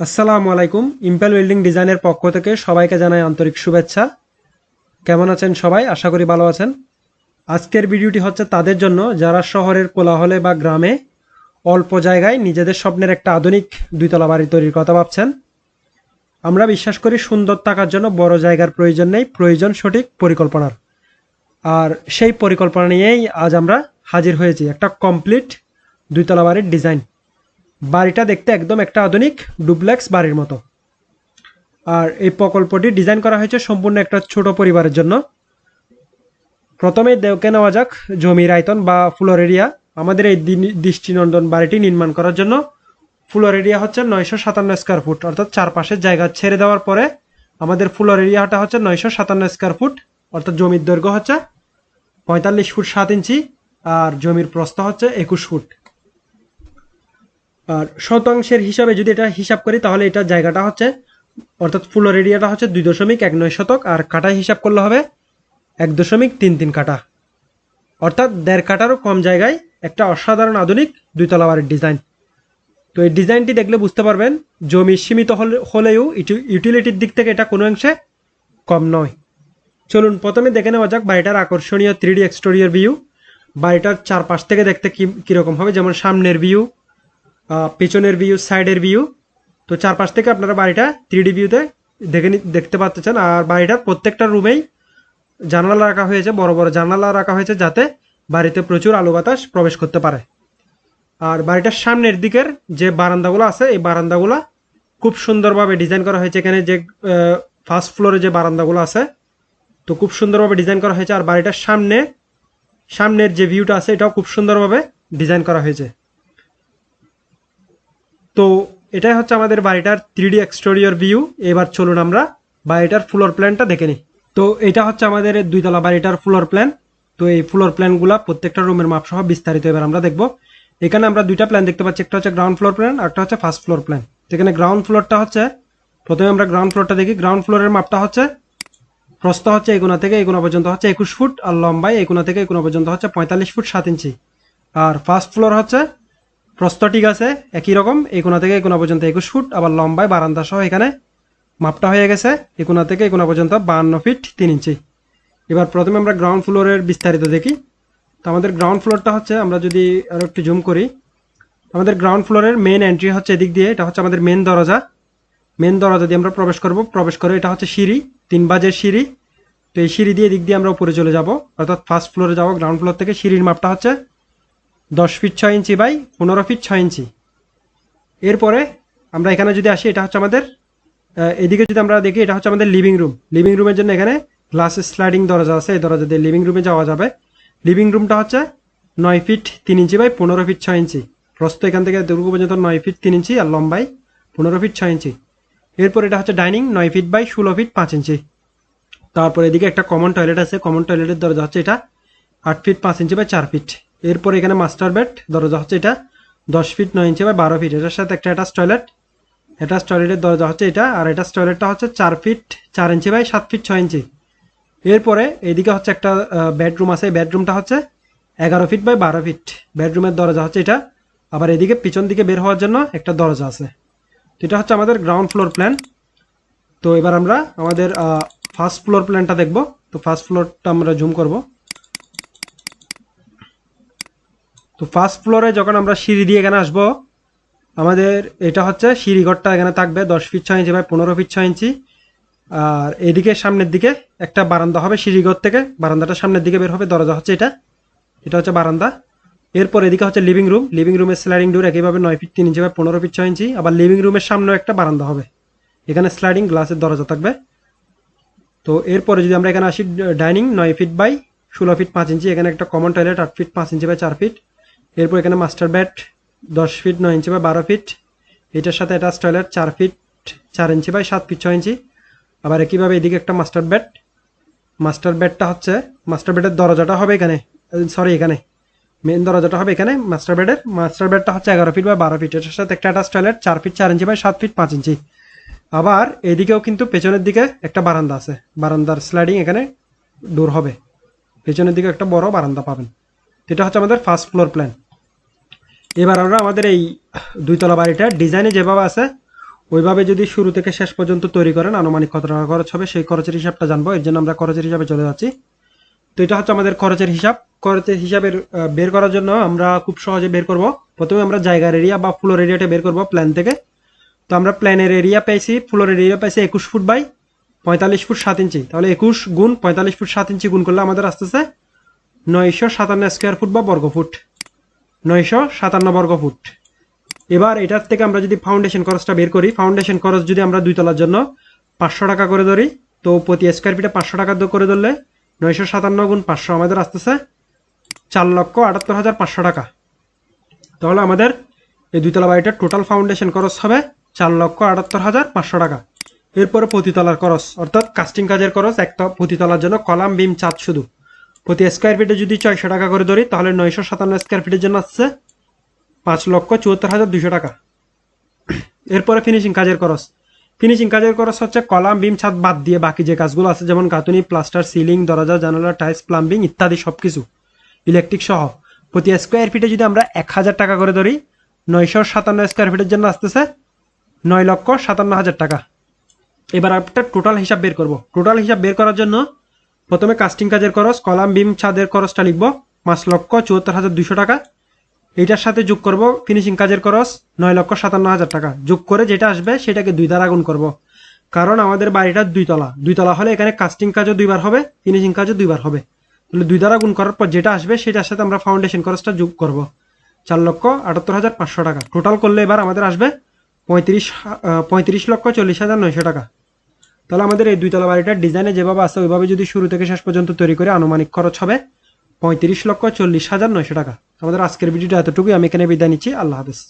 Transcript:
আসসালামু আলাইকুম। Impel welding ডিজাইনের পক্ষ থেকে সবাইকে জানাই আন্তরিক শুভেচ্ছা। কেমন আছেন সবাই? আশা করি ভালো আছেন। আজকের ভিডিওটি হচ্ছে তাদের জন্য, যারা শহরের কোলাহলে বা গ্রামে অল্প জায়গায় নিজেদের স্বপ্নের একটা আধুনিক দুইতলা বাড়ি তৈরির কথা ভাবছেন। আমরা বিশ্বাস করি সুন্দর থাকার জন্য বড় জায়গার প্রয়োজন নেই, প্রয়োজন সঠিক পরিকল্পনার। আর সেই পরিকল্পনা নিয়েই আজ আমরা হাজির হয়েছি একটা কমপ্লিট দুইতলা বাড়ির ডিজাইন বাড়িটা দেখতে একদম একটা আধুনিক ডুপ্লেক্স বাড়ির মতো। আর এই প্রকল্পটি ডিজাইন করা হয়েছে সম্পূর্ণ একটা ছোট পরিবারের জন্য। প্রথমে দেওকে নেওয়া যাক জমির আয়তন বা ফ্লোর এরিয়া আমাদের এই দিন- দৃষ্টিনন্দন বাড়িটি নির্মাণ করার জন্য ফ্লোর এরিয়া হচ্ছে নয়শো সাতান্ন স্কোয়ার ফুট অর্থাৎ চারপাশের জায়গা ছেড়ে দেওয়ার পরে আমাদের ফ্লোর এরিয়াটা হচ্ছে নয়শো সাতান্ন স্কোয়ার ফুট অর্থাৎ জমির দৈর্ঘ্য হচ্ছে পঁয়তাল্লিশ ফুট সাত ইঞ্চি, আর জমির প্রস্থ হচ্ছে একুশ ফুট। আর শতাংশের হিসাবে যদি এটা হিসাব করি, তাহলে এটা জায়গাটা হচ্ছে, অর্থাৎ ফুলোর এরিয়াটা হচ্ছে দুই দশমিক এক নয় শতক, আর কাটায় হিসাব করলে হবে এক দশমিক তিন তিন কাটা। অর্থাৎ দেড় কাটারও কম জায়গায় একটা অসাধারণ আধুনিক দুইতলা বাড়ির ডিজাইন। তো এই ডিজাইনটি দেখলে বুঝতে পারবেন, জমি সীমিত হলে- হলেও ইউটিলিটির দিক থেকে এটা কোনো অংশে কম নয়। চলুন প্রথমে দেখে নেওয়া যাক বাড়িটার আকর্ষণীয় থ্রি ডি এক্সটোরিয়ার ভিউ বাড়িটার চারপাশ থেকে দেখতে কি, কীরকম হবে, যেমন সামনের ভিউ পেছনের ভিউ সাইডের ভিউ তো চারপাশ থেকে আপনারা বাড়িটা থ্রি ডি ভিউতে দেখে দেখতে পাচ্ছেন আর বাড়িটার প্রত্যেকটা রুমেই জানালা রাখা হয়েছে, বড় বড় জানালা রাখা হয়েছে, যাতে বাড়িতে প্রচুর আলো বাতাস প্রবেশ করতে পারে। আর বাড়িটার সামনের দিকের যে বারান্দাগুলো আছে, এই বারান্দাগুলো খুব সুন্দরভাবে ডিজাইন করা হয়েছে। এখানে যে ফার্স্ট ফ্লোরে যে বারান্দাগুলো আছে, তো খুব সুন্দরভাবে ডিজাইন করা হয়েছে। আর বাড়িটার সামনে, সামনের যে ভিউটা আছে, এটাও খুব সুন্দরভাবে ডিজাইন করা হয়েছে। তো এটাই হচ্ছে আমাদের বাড়িটার থ্রি ডি এক্সটোরিয়র ভিউ এবার চলুন আমরা বাড়িটার ফ্লোর প্ল্যানটা দেখে নিই। তো এটা হচ্ছে আমাদের দুইতলা বাড়িটার ফ্লোর প্ল্যান তো এই ফ্লোর প্ল্যানগুলো প্রত্যেকটা রুমের মাপ সহ বিস্তারিত এবার আমরা দেখব। এখানে আমরা দুইটা প্ল্যান দেখতে পাচ্ছি। একটা হচ্ছে গ্রাউন্ড ফ্লোর প্ল্যান আর একটা হচ্ছে ফার্স্ট ফ্লোর প্ল্যান যেখানে গ্রাউন্ড ফ্লোরটা হচ্ছে, প্রথমে আমরা গ্রাউন্ড ফ্লোরটা দেখি। গ্রাউন্ড ফ্লোরের মাপটা হচ্ছে, প্রস্থ হচ্ছে এগুনা থেকে এগুনা পর্যন্ত হচ্ছে একুশ ফুট, আর লম্বাই এগুনা থেকে এগুনা পর্যন্ত হচ্ছে পঁয়তাল্লিশ ফুট সাত ইঞ্চি। আর ফার্স্ট ফ্লোর হচ্ছে প্রস্থ ঠিক আছে, একই রকম, এই কোনা থেকে এই কোনা পর্যন্ত একুশ ফুট আবার লম্বায় বারান্দা সহ এখানে মাপটা হয়ে গেছে, এই কোনা থেকে এই কোনা পর্যন্ত বাহান্ন ফিট তিন ইঞ্চি। এবার প্রথমে আমরা গ্রাউন্ড ফ্লোরের বিস্তারিত দেখি। তো আমাদের গ্রাউন্ড ফ্লোরটা হচ্ছে, আমরা যদি আরও একটু জুম করি আমাদের গ্রাউন্ড ফ্লোরের মেন এন্ট্রি হচ্ছে এদিক দিয়ে, এটা হচ্ছে আমাদের মেন দরজা। মেন দরজা দিয়ে আমরা প্রবেশ করব, প্রবেশ করে এটা হচ্ছে সিঁড়ি, তিন বাজের সিঁড়ি। তো এই সিঁড়ি দিয়ে এদিক দিয়ে আমরা উপরে চলে যাব, অর্থাৎ ফার্স্ট ফ্লোরে যাব গ্রাউন্ড ফ্লোর থেকে সিঁড়ির মাপটা হচ্ছে দশ ফিট ছয় ইঞ্চি বাই পনেরো ফিট ছয় ইঞ্চি। এরপরে আমরা এখানে যদি আসি, এটা হচ্ছে আমাদের এদিকে যদি আমরা দেখি, এটা হচ্ছে আমাদের লিভিং রুম লিভিং রুমের জন্য এখানে গ্লাস স্লাইডিং দরজা আছে, এই দরজা দিয়ে লিভিং রুমে যাওয়া যাবে। লিভিং রুমটা হচ্ছে নয় ফিট তিন ইঞ্চি বাই পনেরো ফিট ছয় ইঞ্চি। প্রস্থ এখান থেকে দুর্গ পর্যন্ত নয় ফিট তিন ইঞ্চি আর লম্বাই পনেরো ফিট ছয় ইঞ্চি। এরপর এটা হচ্ছে ডাইনিং নয় ফিট বাই ষোলো ফিট পাঁচ ইঞ্চি। তারপর এদিকে একটা কমন টয়লেট আছে কমন টয়লেটের দরজা হচ্ছে এটা আট ফিট পাঁচ ইঞ্চি বাই চার ফিট। এরপর এখানে মাস্টার বেড দরজা হচ্ছে এটা, দশ ফিট নয় ইঞ্চি বাই বারো ফিট এটার সাথে একটা অ্যাটাচ টয়লেট অ্যাটাচ টয়লেটের দরজা হচ্ছে এটা, আর অ্যাটাচ টয়লেটটা হচ্ছে চার ফিট চার ইঞ্চি বাই সাত ফিট ছয় ইঞ্চি এরপরে এদিকে হচ্ছে একটা বেডরুম আছে বেডরুমটা হচ্ছে এগারো ফিট বাই বারো ফিট বেডরুমের দরজা হচ্ছে এটা, আবার এদিকে পিছন দিকে বের হওয়ার জন্য একটা দরজা আছে। তো এটা হচ্ছে আমাদের গ্রাউন্ড ফ্লোর প্ল্যান তো এবার আমরা আমাদের ফার্স্ট ফ্লোর প্ল্যানটা দেখব। তো ফার্স্ট ফ্লোরটা আমরা জুম করব। তো ফার্স্ট ফ্লোরে যখন আমরা সিঁড়ি দিয়ে এখানে আসব, আমাদের এটা হচ্ছে সিঁড়িঘরটা এখানে থাকবে দশ ফিট ছয় ইঞ্চি বাই পনেরো ফিট ছয় ইঞ্চি আর এদিকে সামনের দিকে একটা বারান্দা হবে সিঁড়িঘর থেকে, বারান্দাটা সামনের দিকে বের হবে, দরজা হচ্ছে এটা। এটা হচ্ছে বারান্দা। এরপর এদিকে হচ্ছে লিভিং রুম লিভিং রুমের স্লাইডিং ডোর একইভাবে নয় ফিট তিন ইঞ্চি বাই পনেরো ফিট ছয় ইঞ্চি আবার লিভিং রুমের সামনেও একটা বারান্দা হবে। এখানে স্লাইডিং গ্লাসের দরজা থাকবে। তো এরপরে যদি আমরা এখানে আসি ডাইনিং নয় ফিট বাই ষোলো ফিট পাঁচ ইঞ্চি এখানে একটা কমন টয়লেট আট ফিট পাঁচ ইঞ্চি বাই চার ফিট এরপর এখানে মাস্টার বেড দশ ফিট, নয় ইঞ্চি বাই বারো ফিট। এটার সাথে অ্যাটাচ টয়লেট চার ফিট, চার ইঞ্চি বাই সাত ফিট, ছয় ইঞ্চি। আবার একইভাবে এদিকে একটা মাস্টার বেড মাস্টার বেডটা হচ্ছে, মাস্টার বেডের দরজাটা হবে এখানে সরি এখানে। মেন দরজাটা হবে এখানে, মাস্টার বেডের মাস্টার বেডটা হচ্ছে এগারো ফিট বা বারো ফিট। এটার সাথে একটা অ্যাটাচ টয়লেট চার ফিট, চার ইঞ্চি বাই সাত ফিট, পাঁচ ইঞ্চি। আবার এদিকেও কিন্তু পেছনের দিকে একটা বারান্দা আছে। বারান্দার স্লাইডিং এখানে ডোর হবে। পেছনের দিকে একটা বড় বারান্দা পাবেন। এটা হচ্ছে আমাদের ফার্স্ট ফ্লোর প্ল্যান এবার আমরা আমাদের এই দুইতলা বাড়িটা ডিজাইনে যেভাবে আছে, ওইভাবে যদি শুরু থেকে শেষ পর্যন্ত তৈরি করেন, আনুমানিক কত টাকা খরচ হবে, সেই খরচের হিসাবটা জানব। এর জন্য আমরা খরচের হিসাবে চলে যাচ্ছি। তো এটা হচ্ছে আমাদের খরচের হিসাব। খরচের হিসাবের বের করার জন্য আমরা খুব সহজে বের করব। প্রথমে আমরা জায়গার এরিয়া বা ফ্লোর এরিয়াটা বের করব প্ল্যান থেকে। তো আমরা প্ল্যানের এরিয়া পাইছি ফ্লোর এরিয়া পাইছি একুশ ফুট বাই পঁয়তাল্লিশ ফুট সাত ইঞ্চি। তাহলে একুশ গুণ পঁয়তাল্লিশ ফুট সাত ইঞ্চি গুণ করলে আমাদের আসতেছে নয়শো সাতান্ন স্কোয়ার ফুট বা বর্গ ফুট নয়শো সাতান্ন বর্গ ফুট। এবার এটার থেকে আমরা যদি ফাউন্ডেশন খরচটা বের করি ফাউন্ডেশন খরচ যদি আমরা দুই তলার জন্য পাঁচশো টাকা করে ধরি, তো প্রতি স্কোয়ার ফিটে পাঁচশো টাকা করে ধরলে নয়শো সাতান্ন গুণ পাঁচশো আমাদের আসতেছে চার লক্ষ আটাত্তর হাজার পাঁচশো টাকা। তাহলে আমাদের এই দুইতলা বাড়িটার টোটাল ফাউন্ডেশন খরচ হবে চার লক্ষ আটাত্তর হাজার পাঁচশো টাকা। এরপরে প্রতিতলার খরচ, অর্থাৎ কাস্টিং কাজের খরচ, একটা প্রতিতলার জন্য কলাম, বিম চাঁদ শুধু। প্রতি স্কোয়ার ফিটে যদি ছয়শো টাকা করে ধরি, তাহলে নয়শো সাতান্ন স্কোয়ার ফিটের জন্য আসছে পাঁচ লক্ষ চুয়াত্তর হাজার দুশো টাকা। এরপরে ফিনিশিং কাজের খরচ। ফিনিশিং কাজের খরচ হচ্ছে কলাম, বিম, ছাদ বাদ দিয়ে বাকি যে কাজগুলো আছে, যেমন গাঁথুনি, প্লাস্টার, সিলিং, দরজা, জানালা, টাইলস, প্লাম্বিং ইত্যাদি সব কিছু ইলেকট্রিক সহ। প্রতি স্কোয়ার ফিটে যদি আমরা এক হাজার টাকা করে ধরি, নয়শো সাতান্ন স্কোয়ার ফিটের জন্য আসতেছে নয় লক্ষ সাতান্ন হাজার টাকা। এবার একটা টোটাল হিসাব বের করব। টোটাল হিসাব বের করার জন্য প্রথমে কাস্টিং কাজের খরচ, কলাম বিম ছাদের খরচটা লিখব। পাঁচ লক্ষ চুয়াত্তর হাজার দুশো টাকা। এইটার সাথে যোগ করব ফিনিশিং কাজের খরচ, নয় লক্ষ সাতান্ন হাজার টাকা। যোগ করে যেটা আসবে সেটাকে দুই দ্বারা গুণ করব। কারণ আমাদের বাড়িটা দুইতলা। দুইতলা হলে এখানে কাস্টিং কাজও দুইবার হবে ফিনিশিং কাজও দুইবার হবে। তাহলে দুই দ্বারা গুণ করার পর যেটা আসবে সেটার সাথে আমরা ফাউন্ডেশন খরচটা যোগ করব। চার লক্ষ আটাত্তর হাজার পাঁচশো টাকা। টোটাল করলে এবার আমাদের আসবে পঁয়ত্রিশ পঁয়ত্রিশ লক্ষ চল্লিশ হাজার নয়শো টাকা। তাহলে আমাদের এই দুইতলা বাড়িটার ডিজাইনে যেভাবে আছে, ওইভাবে যদি শুরু থেকে শেষ পর্যন্ত তৈরি করে আনুমানিক খরচ হবে পঁয়ত্রিশ লক্ষ চল্লিশ হাজার নয়শো টাকা। আমাদের আজকের ভিডিওটা এতটুকুই, আমি এখানে বিদায় নিচ্ছি। আল্লাহ হাফেজ।